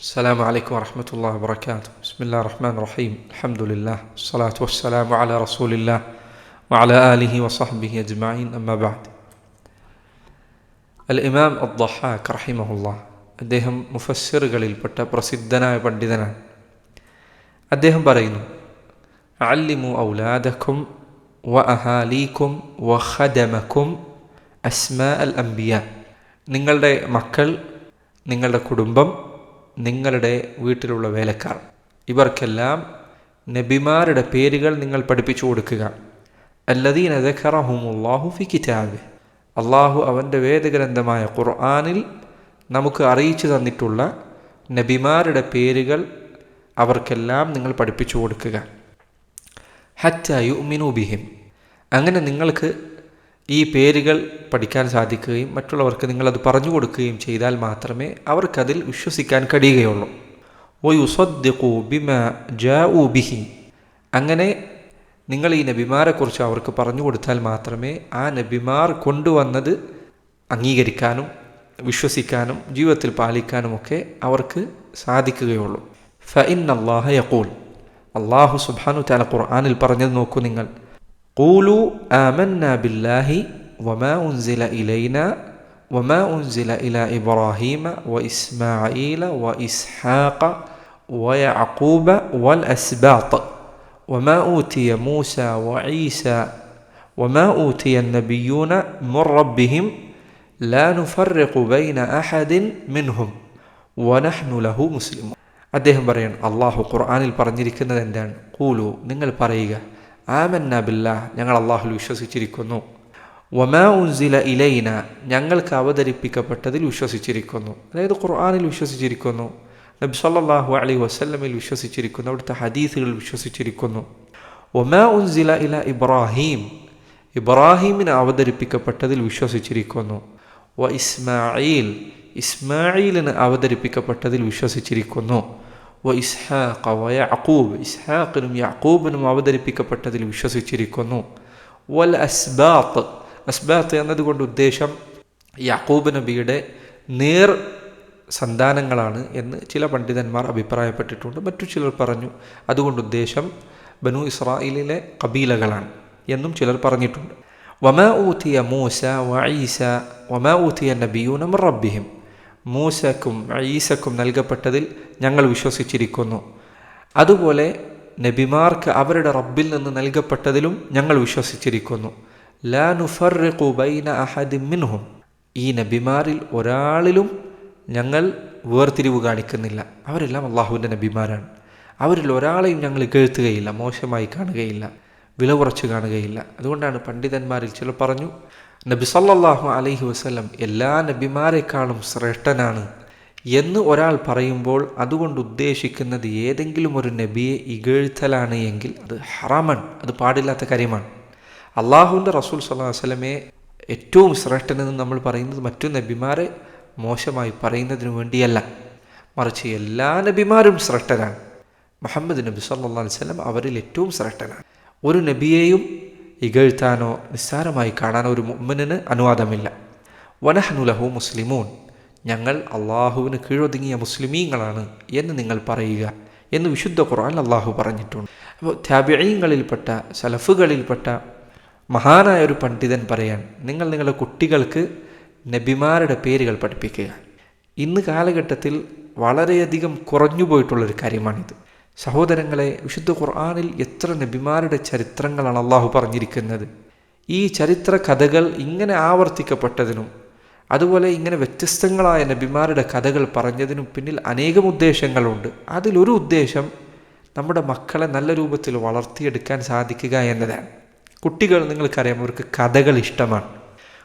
السلام عليكم ورحمة الله وبركاته بسم الله الرحمن الرحيم الحمد لله الصلاة والسلام على رسول الله وعلى آله وصحبه أجمعين أما بعد അൽ ഇമാം അദ്ദഹാഖ് റഹിമഹുല്ല അദ്ദേഹം മുഫസ്സിറുകളിൽപ്പെട്ട പ്രസിദ്ധനായ പണ്ഡിതനാണ് അദ്ദേഹം പറയുന്നു അല്ലിമു ഔലാദക്കും വ അഹാലീക്കും വ ഖദമക്കും അസ്മാ അൽ അംബിയ നിങ്ങളുടെ മക്കൾ നിങ്ങളുടെ കുടുംബം നിങ്ങളുടെ വീട്ടിലുള്ള വേലക്കാർ. ഇവർക്കെല്ലാം നബിമാരുടെ പേരുകൾ നിങ്ങൾ പഠിപ്പിച്ചു കൊടുക്കുക. അല്ലദീൻ അദഖറഹുമുല്ലാഹു അള്ളാഹു അവന്റെ വേദഗ്രന്ഥമായ ഖുർആാനിൽ നമുക്ക് അറിയിച്ചു തന്നിട്ടുള്ള നബിമാരുടെ പേരുകൾ അവർക്കെല്ലാം നിങ്ങൾ പഠിപ്പിച്ചു കൊടുക്കുക. ഹറ്റ യുമിനു ബിഹിം. അങ്ങനെ നിങ്ങൾക്ക് ഈ പേരുകൾ പഠിക്കാൻ സാധിക്കുകയും മറ്റുള്ളവർക്ക് നിങ്ങളത് പറഞ്ഞു കൊടുക്കുകയും ചെയ്താൽ മാത്രമേ അവർക്കതിൽ വിശ്വസിക്കാൻ കഴിയുകയുള്ളൂ. വയുസദ്ദിഖു ബിമ ജാഉ ബിഹി. അങ്ങനെ നിങ്ങൾ ഈ നബിമാരെക്കുറിച്ച് അവർക്ക് പറഞ്ഞു കൊടുത്താൽ മാത്രമേ ആ നബിമാർ കൊണ്ടുവന്നത് അംഗീകരിക്കാനും വിശ്വസിക്കാനും ജീവിതത്തിൽ പാലിക്കാനുമൊക്കെ അവർക്ക് സാധിക്കുകയുള്ളൂ. ഫ ഇൻ അള്ളാഹ യക്കൂൽ അള്ളാഹു സുബാനു താല ഖുർആാനിൽ പറഞ്ഞത് നോക്കൂ നിങ്ങൾ. قولوا آمنا بالله وما أنزل إلينا وما أنزل إلى إبراهيم وإسماعيل وإسحاق ويعقوب والأسباط وما أوتي موسى وعيسى وما أوتي النبيون من ربهم لا نفرق بين أحد منهم ونحن له مسلمون അദ്ദേഹം പറയാണ് അള്ളാഹു ഖുർആാനിൽ പറഞ്ഞിരിക്കുന്നത് എന്താണ് കൂലു നിങ്ങൾ പറയുക ആമന്ന ബില്ല ഞങ്ങൾ അള്ളാഹുൽ വിശ്വസിച്ചിരിക്കുന്നു. വമാ ഉൻസില ഇലൈന ഞങ്ങൾക്ക് അവതരിപ്പിക്കപ്പെട്ടതിൽ വിശ്വസിച്ചിരിക്കുന്നു. അതായത് ഖുർആാനിൽ വിശ്വസിച്ചിരിക്കുന്നു നബി സല്ലാഹു അലി വസല്ലമിൽ വിശ്വസിച്ചിരിക്കുന്നു അവിടുത്തെ ഹദീസുകളിൽ വിശ്വസിച്ചിരിക്കുന്നു. ഒമാ ഉൻസില ഇല ഇബ്രാഹിം ഇബ്രാഹിമിന് അവതരിപ്പിക്കപ്പെട്ടതിൽ വിശ്വസിച്ചിരിക്കുന്നു. വ ഇസ്മായിൽ ഇസ്മായിലിന് അവതരിപ്പിക്കപ്പെട്ടതിൽ വിശ്വസിച്ചിരിക്കുന്നു. വ ഇസ്ഹാഖ വ ഇസ്ഹാഖിനും യാക്കൂബിനും അവതരിപ്പിക്കപ്പെട്ടതിൽ വിശ്വസിച്ചിരിക്കുന്നു. വൽ അസ്ബാത്ത്. അസ്ബാത്ത് എന്നതുകൊണ്ട് ഉദ്ദേശം യാക്കൂബ് നബിയുടെ നേർ സന്താനങ്ങളാണ് എന്ന് ചില പണ്ഡിതന്മാർ അഭിപ്രായപ്പെട്ടിട്ടുണ്ട്. മറ്റു ചിലർ പറഞ്ഞു അതുകൊണ്ട് ഉദ്ദേശം ബനു ഇസ്രായേലിലെ കബീലകളാണ് എന്നും ചിലർ പറഞ്ഞിട്ടുണ്ട്. വമ ഊത്തിയ മൂസ വഈസ വമ ഊത്തിയ നബിയൂനം റബ്ബിഹിം. മൂസക്കും ഈസക്കും നൽകപ്പെട്ടതിൽ ഞങ്ങൾ വിശ്വസിച്ചിരിക്കുന്നു. അതുപോലെ നബിമാർക്ക് അവരുടെ റബ്ബിൽ നിന്ന് നൽകപ്പെട്ടതിലും ഞങ്ങൾ വിശ്വസിച്ചിരിക്കുന്നു. ലാ ബൈന ഈ നബിമാരിൽ ഒരാളിലും ഞങ്ങൾ വേർതിരിവ് കാണിക്കുന്നില്ല. അവരെല്ലാം അള്ളാഹുവിന്റെ നബിമാരാണ്. അവരിൽ ഒരാളെയും ഞങ്ങൾ കേൾത്തുകയില്ല മോശമായി കാണുകയില്ല വില കുറച്ച് കാണുകയില്ല. അതുകൊണ്ടാണ് പണ്ഡിതന്മാരിൽ ചിലർ പറഞ്ഞു നബി സല്ലാഹു അലൈഹി വസ്ലം എല്ലാ നബിമാരെക്കാളും ശ്രേഷ്ഠനാണ് എന്ന് ഒരാൾ പറയുമ്പോൾ അതുകൊണ്ട് ഉദ്ദേശിക്കുന്നത് ഏതെങ്കിലും ഒരു നബിയെ ഇകഴ്ത്തലാണ് എങ്കിൽ അത് ഹറാമാണ് അത് പാടില്ലാത്ത കാര്യമാണ്. അള്ളാഹുവിന്റെ റസൂൽ സല്ലാ വസ്ലമെ ഏറ്റവും ശ്രേഷ്ഠനെന്ന് നമ്മൾ പറയുന്നത് മറ്റു നബിമാരെ മോശമായി പറയുന്നതിനു വേണ്ടിയല്ല. മറിച്ച് എല്ലാ നബിമാരും ശ്രേഷ്ഠനാണ് മുഹമ്മദ് നബി സല്ലാ വസ്ലം അവരിൽ ഏറ്റവും ശ്രേഷ്ഠനാണ്. ഒരു നബിയെയും ഇകഴ്ത്താനോ നിസ്സാരമായി കാണാനോ ഒരു മുമ്മനിന് അനുവാദമില്ല വനഹനുലഹു മുസ്ലിമൂൻ. ഞങ്ങൾ അള്ളാഹുവിന് കീഴൊതുങ്ങിയ മുസ്ലിമീങ്ങളാണ് എന്ന് നിങ്ങൾ പറയുക എന്ന് വിശുദ്ധ ഖുർആൻ അള്ളാഹു പറഞ്ഞിട്ടുണ്ട്. അപ്പോൾ ത്യാബ്യങ്ങളിൽപ്പെട്ട സലഫുകളിൽപ്പെട്ട മഹാനായ ഒരു പണ്ഡിതൻ പറയാൻ നിങ്ങൾ നിങ്ങളുടെ കുട്ടികൾക്ക് നബിമാരുടെ പേരുകൾ പഠിപ്പിക്കുക. ഇന്ന് കാലഘട്ടത്തിൽ വളരെയധികം കുറഞ്ഞു പോയിട്ടുള്ളൊരു കാര്യമാണിത്. സഹോദരങ്ങളെ വിശുദ്ധ ഖുർആാനിൽ എത്ര നബിമാരുടെ ചരിത്രങ്ങളാണ് അള്ളാഹു പറഞ്ഞിരിക്കുന്നത്. ഈ ചരിത്ര കഥകൾ ഇങ്ങനെ ആവർത്തിക്കപ്പെട്ടതിനും അതുപോലെ ഇങ്ങനെ വ്യത്യസ്തങ്ങളായ നബിമാരുടെ കഥകൾ പറഞ്ഞതിനും പിന്നിൽ അനേകം ഉദ്ദേശങ്ങളുണ്ട്. അതിലൊരു ഉദ്ദേശം നമ്മുടെ മക്കളെ നല്ല രൂപത്തിൽ വളർത്തിയെടുക്കാൻ സാധിക്കുക എന്നതാണ്. കുട്ടികൾ നിങ്ങൾക്കറിയാം അവർക്ക് കഥകൾ ഇഷ്ടമാണ്.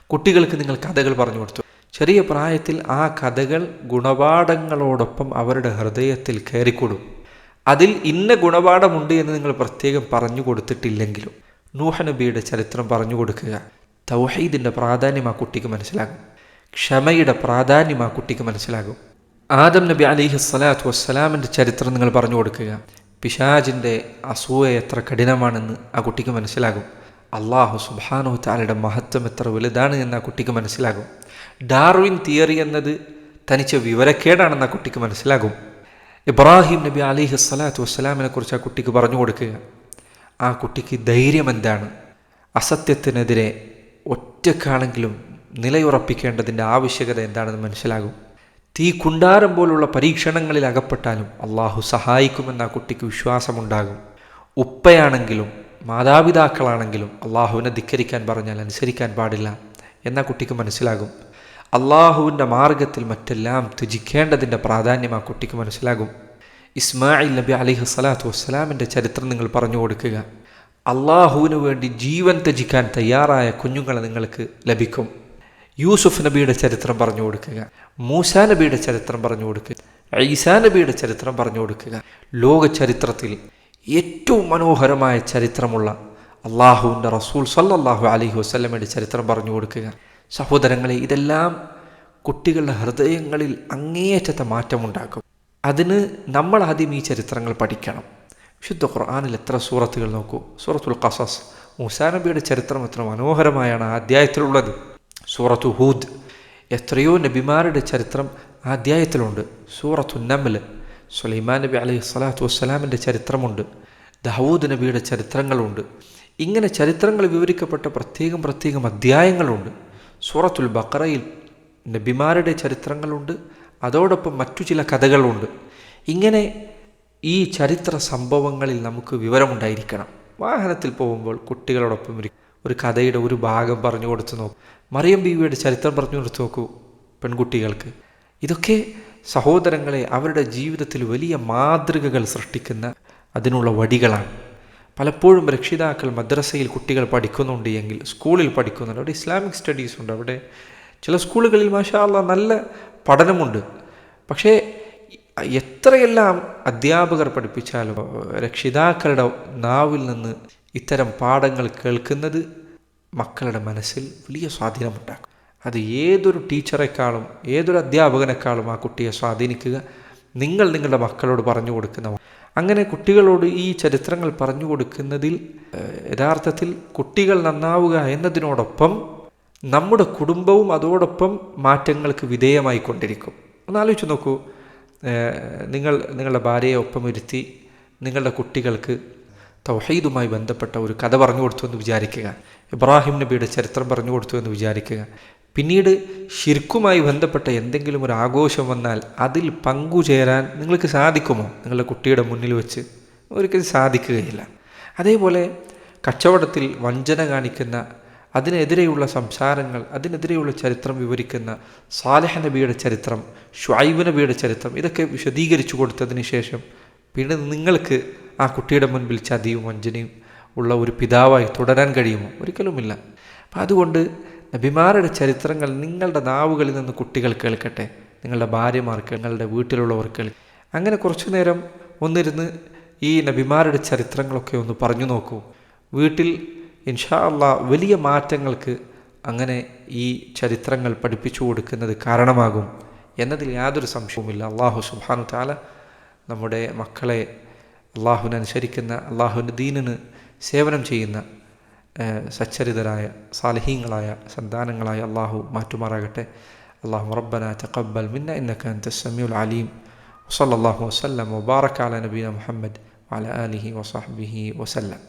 കുട്ടികൾക്ക് നിങ്ങൾ കഥകൾ പറഞ്ഞു കൊടുത്തു. ചെറിയ പ്രായത്തിൽ ആ കഥകൾ ഗുണപാഠങ്ങളോടൊപ്പം അവരുടെ ഹൃദയത്തിൽ കയറിക്കൊടും. അതിൽ ഇന്ന ഗുണപാഠമുണ്ട് എന്ന് നിങ്ങൾ പ്രത്യേകം പറഞ്ഞു കൊടുത്തിട്ടില്ലെങ്കിലും നൂഹ നബിയുടെ ചരിത്രം പറഞ്ഞു കൊടുക്കുക. തൗഹീദിന്റെ പ്രാധാന്യം ആ കുട്ടിക്ക് മനസ്സിലാകും. ക്ഷമയുടെ പ്രാധാന്യം ആ കുട്ടിക്ക് മനസ്സിലാകും. ആദം നബി അലിഹി സ്വലാത്തു വസ്സലാമിന്റെ ചരിത്രം നിങ്ങൾ പറഞ്ഞു കൊടുക്കുക. പിശാജിന്റെ അസൂയ എത്ര കഠിനമാണെന്ന് ആ കുട്ടിക്ക് മനസ്സിലാകും. അള്ളാഹു സുബാനു താലയുടെ മഹത്വം എത്ര വലുതാണ് എന്ന് ആ കുട്ടിക്ക് മനസ്സിലാകും. ഡാർവിൻ തിയറി എന്നത് തനിച്ച വിവരക്കേടാണെന്ന് ആ കുട്ടിക്ക് മനസ്സിലാകും. ഇബ്രാഹിം നബി അലിഹി സ്വലാത്തു വസ്സലാമിനെ കുറിച്ച് ആ കുട്ടിക്ക് പറഞ്ഞു കൊടുക്കുക ആ കുട്ടിക്ക് ധൈര്യം എന്താണ്? അസത്യത്തിനെതിരെ ഒറ്റക്കാണെങ്കിലും നിലയുറപ്പിക്കേണ്ടതിന്റെ ആവശ്യകത എന്താണെന്ന് മനസ്സിലാകും. തീ കുണ്ടാരം പോലുള്ള പരീക്ഷണങ്ങളിൽ അകപ്പെട്ടാലും അള്ളാഹു സഹായിക്കുമെന്ന് ആ കുട്ടിക്ക് വിശ്വാസമുണ്ടാകും. ഉപ്പയാണെങ്കിലും മാതാപിതാക്കളാണെങ്കിലും അള്ളാഹുവിനെ ധിക്കരിക്കാൻ പറഞ്ഞാൽ അനുസരിക്കാൻ പാടില്ല. എന്നാ കുട്ടിക്ക് മനസ്സിലാകും. അള്ളാഹുവിന്റെ മാർഗത്തിൽ മറ്റെല്ലാം ത്യജിക്കേണ്ടതിന്റെ പ്രാധാന്യം ആ കുട്ടിക്ക് മനസ്സിലാകും. ഇസ്മായിൽ നബി അലിഹു സ്വലാത്തു വസ്സലാമിന്റെ ചരിത്രം നിങ്ങൾ പറഞ്ഞു കൊടുക്കുക. അള്ളാഹുവിന് വേണ്ടി ജീവൻ ത്യജിക്കാൻ തയ്യാറായ കുഞ്ഞുങ്ങളെ നിങ്ങൾക്ക് ലഭിക്കും. യൂസുഫ് നബിയുടെ ചരിത്രം പറഞ്ഞു കൊടുക്കുക. മൂസാ നബിയുടെ ചരിത്രം പറഞ്ഞു കൊടുക്കുക. ഈസാ നബിയുടെ ചരിത്രം പറഞ്ഞു കൊടുക്കുക. ലോക ചരിത്രത്തിൽ ഏറ്റവും മനോഹരമായ ചരിത്രമുള്ള അള്ളാഹുവിന്റെ റസൂൽ സല്ലാഹു അലഹി വസ്ലമയുടെ ചരിത്രം പറഞ്ഞു കൊടുക്കുക. സഹോദരങ്ങളെ ഇതെല്ലാം കുട്ടികളുടെ ഹൃദയങ്ങളിൽ അങ്ങേയറ്റത്തെ മാറ്റമുണ്ടാക്കും. അതിന് നമ്മൾ ആദ്യം ഈ ചരിത്രങ്ങൾ പഠിക്കണം. വിശുദ്ധ ഖുർആാനിൽ എത്ര സൂറത്തുകൾ നോക്കൂ. സൂറത്തുൽ ഖസസ്. മൂസാനബിയുടെ ചരിത്രം എത്ര മനോഹരമായാണ് ആ അധ്യായത്തിലുള്ളത്. സൂറത്തു ഹൂദ്. എത്രയോ നബിമാരുടെ ചരിത്രം ആ അധ്യായത്തിലുണ്ട്. സൂറത്തു നമ്മൽ സുലൈമാൻ നബി അലൈഹി സ്വലാത്തു വസ്സലാമിന്റെ ചരിത്രമുണ്ട്. ദാവൂദ് നബിയുടെ ചരിത്രങ്ങളുണ്ട്. ഇങ്ങനെ ചരിത്രങ്ങൾ വിവരിക്കപ്പെട്ട പ്രത്യേകം പ്രത്യേകം അധ്യായങ്ങളുണ്ട്. സൂറത്തുൽ ബക്കറയിൽ നബിമാരുടെ ചരിത്രങ്ങളുണ്ട് അതോടൊപ്പം മറ്റു ചില കഥകളുണ്ട്. ഇങ്ങനെ ഈ ചരിത്ര സംഭവങ്ങളിൽ നമുക്ക് വിവരമുണ്ടായിരിക്കണം. വാഹനത്തിൽ പോകുമ്പോൾ കുട്ടികളോടൊപ്പം ഒരു ഒരു കഥയുടെ ഒരു ഭാഗം പറഞ്ഞു കൊടുത്തു നോക്കൂ. മറിയം ബീവിയുടെ ചരിത്രം പറഞ്ഞു കൊടുത്തു നോക്കൂ പെൺകുട്ടികൾക്ക്. ഇതൊക്കെ സഹോദരങ്ങളെ അവരുടെ ജീവിതത്തിൽ വലിയ മാതൃകകൾ സൃഷ്ടിക്കുന്ന അതിനുള്ള വടികളാണ്. പലപ്പോഴും രക്ഷിതാക്കൾ മദ്രസയിൽ കുട്ടികൾ പഠിക്കുന്നുണ്ട് എങ്കിൽ സ്കൂളിൽ പഠിക്കുന്നുണ്ട്. അവിടെ ഇസ്ലാമിക് സ്റ്റഡീസ് ഉണ്ട്. അവിടെ ചില സ്കൂളുകളിൽ മാഷാല്ല നല്ല പഠനമുണ്ട്. പക്ഷേ എത്രയെല്ലാം അധ്യാപകർ പഠിപ്പിച്ചാലും രക്ഷിതാക്കളുടെ നാവിൽ നിന്ന് ഇത്തരം പാഠങ്ങൾ കേൾക്കുന്നത് മക്കളുടെ മനസ്സിൽ വലിയ സ്വാധീനമുണ്ടാക്കും അത് ഏതൊരു ടീച്ചറെക്കാളും ഏതൊരു അധ്യാപകനേക്കാളും ആ കുട്ടിയെ സ്വാധീനിക്കുക. നിങ്ങൾ നിങ്ങളുടെ മക്കളോട് പറഞ്ഞു കൊടുക്കുന്ന അങ്ങനെ കുട്ടികളോട് ഈ ചരിത്രങ്ങൾ പറഞ്ഞു കൊടുക്കുന്നതിൽ യഥാർത്ഥത്തിൽ കുട്ടികൾ നന്നാവുക എന്നതിനോടൊപ്പം നമ്മുടെ കുടുംബവും അതോടൊപ്പം മാറ്റങ്ങൾക്ക് വിധേയമായി കൊണ്ടിരിക്കും ഒന്ന് ആലോചിച്ച് നോക്കൂ നിങ്ങൾ നിങ്ങളുടെ ഭാര്യയെ ഒപ്പം ഇരുത്തി നിങ്ങളുടെ കുട്ടികൾക്ക് തൗഹീദുമായി ബന്ധപ്പെട്ട ഒരു കഥ പറഞ്ഞു കൊടുത്തു എന്ന് വിചാരിക്കുക. ഇബ്രാഹിം നബിയുടെ ചരിത്രം പറഞ്ഞു കൊടുത്തു എന്ന് വിചാരിക്കുക. പിന്നീട് ശിർക്കുമായി ബന്ധപ്പെട്ട എന്തെങ്കിലും ഒരു ആഘോഷം വന്നാൽ അതിൽ പങ്കുചേരാൻ നിങ്ങൾക്ക് സാധിക്കുമോ? നിങ്ങളുടെ കുട്ടിയുടെ മുന്നിൽ വെച്ച് ഒരിക്കലും സാധിക്കുകയില്ല. അതേപോലെ കച്ചവടത്തിൽ വഞ്ചന കാണിക്കുന്ന അതിനെതിരെയുള്ള സംസാരങ്ങൾ അതിനെതിരെയുള്ള ചരിത്രം വിവരിക്കുന്ന സാലഹ നബിയുടെ ചരിത്രം ഷ്വായിബ് നബിയുടെ ചരിത്രം ഇതൊക്കെ വിശദീകരിച്ചു കൊടുത്തതിന് ശേഷം പിന്നെ നിങ്ങൾക്ക് ആ കുട്ടിയുടെ മുൻപിൽ ചതിയും വഞ്ചനയും ഉള്ള ഒരു പിതാവായി തുടരാൻ കഴിയുമോ? ഒരിക്കലുമില്ല. അപ്പം അതുകൊണ്ട് നബിമാരുടെ ചരിത്രങ്ങൾ നിങ്ങളുടെ നാവുകളിൽ നിന്ന് കുട്ടികൾ കേൾക്കട്ടെ. നിങ്ങളുടെ ഭാര്യമാർക്ക് നിങ്ങളുടെ വീട്ടിലുള്ളവർക്ക് അങ്ങനെ കുറച്ചു നേരം ഒന്നിരുന്ന് ഈ നബിമാരുടെ ചരിത്രങ്ങളൊക്കെ ഒന്ന് പറഞ്ഞു നോക്കൂ. വീട്ടിൽ ഇൻഷാ അള്ളാ വലിയ മാറ്റങ്ങൾക്ക് അങ്ങനെ ഈ ചരിത്രങ്ങൾ പഠിപ്പിച്ചു കൊടുക്കുന്നത് കാരണമാകും എന്നതിൽ യാതൊരു സംശയവുമില്ല. അള്ളാഹു സുബാനു താല നമ്മുടെ മക്കളെ അള്ളാഹുവിനനുസരിക്കുന്ന അള്ളാഹുവിന്റെ ദീനിന് സേവനം ചെയ്യുന്ന സച്ചരിതരായ സാലഹീങ്ങളായ സന്താനങ്ങളായ അള്ളാഹു മാറ്റുമാറാകട്ടെ അള്ളാഹു റബ്ബന തഖബ്ബൽ മിന്ന ഇന്നക അൻത സമീഉൽ അലീം വസല്ലല്ലാഹു വസല്ലം വബാറക അല നബീന മുഹമ്മദ് വഅല ആലിഹി വസഹ്ബിഹി വസല്ലം